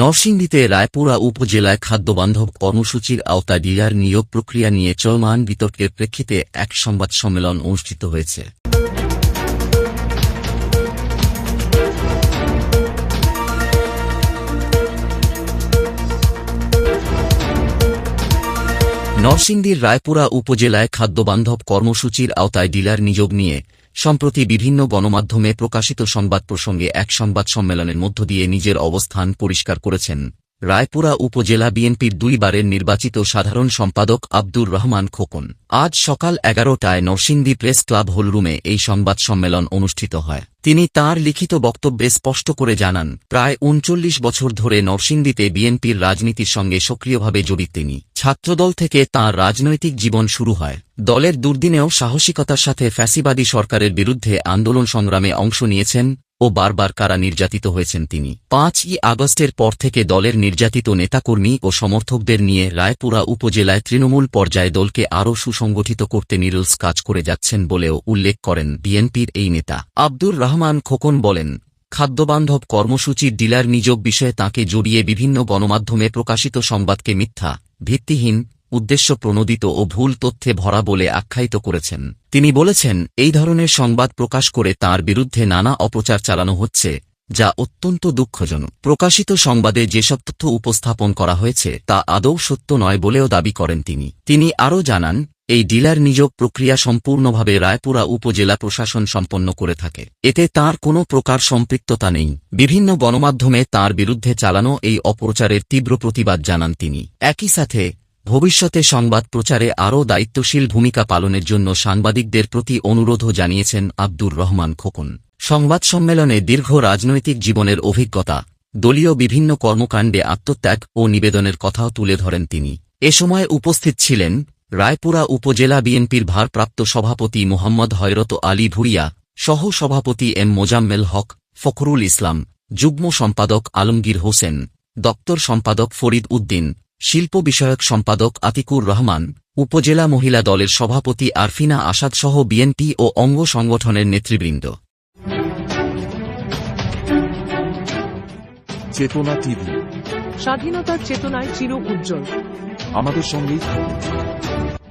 নরসিংদীতে রায়পুরা উপজেলায় খাদ্যবান্ধব কর্মসূচির আওতায় ডিলার নিয়োগ প্রক্রিয়া নিয়ে চলমান বিতর্কের প্রেক্ষিতে এক সংবাদ সম্মেলন অনুষ্ঠিত হয়েছে। নরসিংদীর রায়পুরা উপজেলায় খাদ্যবান্ধব কর্মসূচির আওতায় ডিলার নিয়োগ নিয়ে সম্প্রতি বিভিন্ন গণমাধ্যমে প্রকাশিত সংবাদ প্রসঙ্গে এক সংবাদ সম্মেলনের মধ্য দিয়ে নিজের অবস্থান পরিষ্কার করেছেন। রায়পুরা উপজেলা বিএনপির দুইবারের নির্বাচিত সাধারণ সম্পাদক আব্দুর রহমান খোকন। আজ সকাল এগারোটায় নরসিংদী প্রেস ক্লাব হলরুমে এই সংবাদ সম্মেলন অনুষ্ঠিত হয়। তিনি তার লিখিত বক্তব্যে স্পষ্ট করে জানান, প্রায় উনচল্লিশ বছর ধরে নরসিংদীতে বিএনপির রাজনীতির সঙ্গে সক্রিয়ভাবে জড়িত তিনি। ছাত্রদল থেকে তাঁর রাজনৈতিক জীবন শুরু হয়। দলের দুর্দিনেও সাহসিকতার সাথে ফ্যাসিবাদী সরকারের বিরুদ্ধে আন্দোলন সংগ্রামে অংশ নিয়েছেন ও বারবার কারা নির্যাতিত হয়েছেন তিনি। পাঁচই আগস্টের পর থেকে দলের নির্যাতিত নেতাকর্মী ও সমর্থকদের নিয়ে রায়পুরা উপজেলায় তৃণমূল পর্যায়ে দলকে আরও সুসংগঠিত করতে নিরলস কাজ করে যাচ্ছেন বলেও উল্লেখ করেন বিএনপির এই নেতা। আব্দুর রহমান খোকন বলেন, খাদ্যবান্ধব কর্মসূচির ডিলার নিযোগ বিষয়ে তাঁকে জড়িয়ে বিভিন্ন গণমাধ্যমে প্রকাশিত সংবাদকে মিথ্যা, ভিত্তিহীন উদ্দেশ্য প্রণোদিত ও ভুল তথ্যে ভরা বলে আখ্যায়িত করেছেন। তিনি বলেছেন, এই ধরনের সংবাদ প্রকাশ করে তার বিরুদ্ধে নানা অপচার চালানো হচ্ছে, যা অত্যন্ত দুঃখজনক। প্রকাশিত সংবাদে যেসব তথ্য উপস্থাপন করা হয়েছে, তা আদৌ সত্য নয় বলেও দাবি করেন তিনি। তিনি আরও জানান, এই ডিলার নিয়োগ প্রক্রিয়া সম্পূর্ণভাবে রায়পুরা উপজেলা প্রশাসন সম্পন্ন করে থাকে। এতে তার কোনো প্রকার সম্পৃক্ততা নেই। বিভিন্ন গণমাধ্যমে তার বিরুদ্ধে চালানো এই অপপ্রচারের তীব্র প্রতিবাদ জানান তিনি। একই সাথে ভবিষ্যতে সংবাদ প্রচারে আরও দায়িত্বশীল ভূমিকা পালনের জন্য সাংবাদিকদের প্রতি অনুরোধও জানিয়েছেন আব্দুর রহমান খোকন। সংবাদ সম্মেলনে দীর্ঘ রাজনৈতিক জীবনের অভিজ্ঞতা, দলীয় বিভিন্ন কর্মকাণ্ডে আত্মত্যাগ ও নিবেদনের কথাও তুলে ধরেন তিনি। এ সময় উপস্থিত ছিলেন রায়পুরা উপজেলা বিএনপির ভারপ্রাপ্ত সভাপতি মোহাম্মদ হয়রত আলী ভুরিয়া সহ সভাপতি এম মোজাম্মেল হক, ফখরুল ইসলাম, যুগ্ম সম্পাদক আলমগীর হোসেন, দপ্তর সম্পাদক ফরিদ উদ্দিন শিল্প বিষয়ক সম্পাদক আতিকুর রহমান উপজেলা মহিলা দলের সভাপতি আরফিনা আসাদসহ বিএনপি ও অঙ্গ সংগঠনের নেতৃবৃন্দ। চেতনা টিভি। স্বাধীনতার চেতনায় চির উজ্জ্বল। আমাদের সঙ্গেই থাকুন।